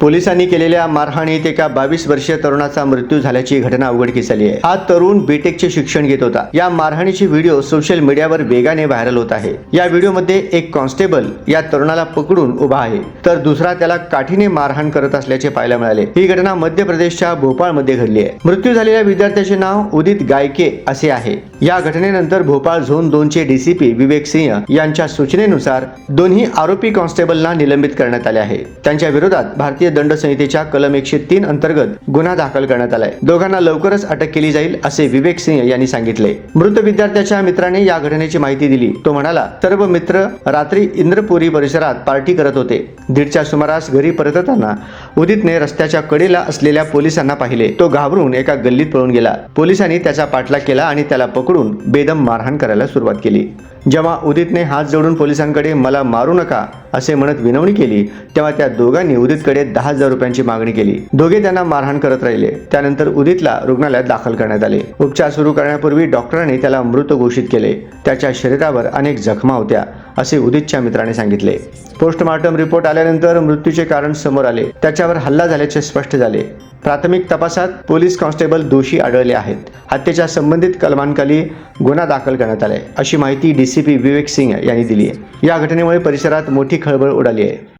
पोलिसांनी केलेल्या मारहाणीत एका बावीस वर्षीय तरुणाचा मृत्यू झाल्याची घटना उघडकीस आली आहे. हा तरुण बीटेकचे शिक्षण घेत होता. या मारहाणीची व्हिडिओ सोशल मीडियावर वेगाने व्हायरल होत आहे. या व्हिडिओमध्ये एक कॉन्स्टेबल या तरुणाला पकडून उभा आहे. तर दुसरा त्याला काठीने मारहाण करत असल्याचे पाहायला मिळाले. ही घटना मध्य प्रदेशच्या भोपाळमध्ये घडली आहे. मृत्यू झालेल्या विद्यार्थ्याचे नाव उदित गायके असे आहे. या घटनेनंतर भोपाळ झोन दोनचे डीसीपी विवेक सिंह यांच्या सूचनेनुसार दोन्ही आरोपी कॉन्स्टेबलना निलंबित करण्यात आले आहे. त्यांच्या विरोधात भारतीय भारतीय दंड संहितेच्या कलम एकशे तीन अंतर्गत गुन्हा दाखल करण्यात आलाय. दोघांना लवकरच अटक केली जाईल असे विवेक सिंह यांनी सांगितले. मृत विद्यार्थ्याच्या मित्राने या घटनेची माहिती दिली. तो म्हणाला सर्व मित्र रात्री इंद्रपुरी परिसरात पार्टी करत होते. दीडच्या सुमारास घरी परतताना उदितने रस्त्याच्या कडेला असलेल्या पोलिसांना पाहिले. तो घाबरून एका गल्लीत पळून गेला. पोलिसांनी त्याचा पाठलाग केला आणि त्याला पकडून बेदम मारहाण करायला सुरुवात केली. जेव्हा उदितने हात जोडून पोलिसांकडे मला मारू नका असे म्हणत विनवणी केली तेव्हा त्या दोघांनी उदितकडे दहा हजार रुपयांची मागणी केली. दोघे त्यांना मारहाण करत राहिले. त्यानंतर उदितला रुग्णालयात दाखल करण्यात आले. उपचार सुरू करण्यापूर्वी डॉक्टरांनी त्याला मृत घोषित केले. त्याच्या शरीरावर अनेक जखमा होत्या. असे उदितच्या मित्राने सांगितले. पोस्टमार्टम रिपोर्ट आल्यानंतर मृत्यूचे कारण समोर आले. त्याच्यावर हल्ला झाल्याचे स्पष्ट झाले. प्राथमिक तपासात पोलीस कॉन्स्टेबल दोषी आढळले आहेत. हत्येच्या संबंधित कलमांखाली गुन्हा दाखल करण्यात आलाय अशी माहिती डीसीपी विवेक सिंग यांनी दिली आहे या घटनेमुळे परिसरात मोठी खळबळ उडाली आहे.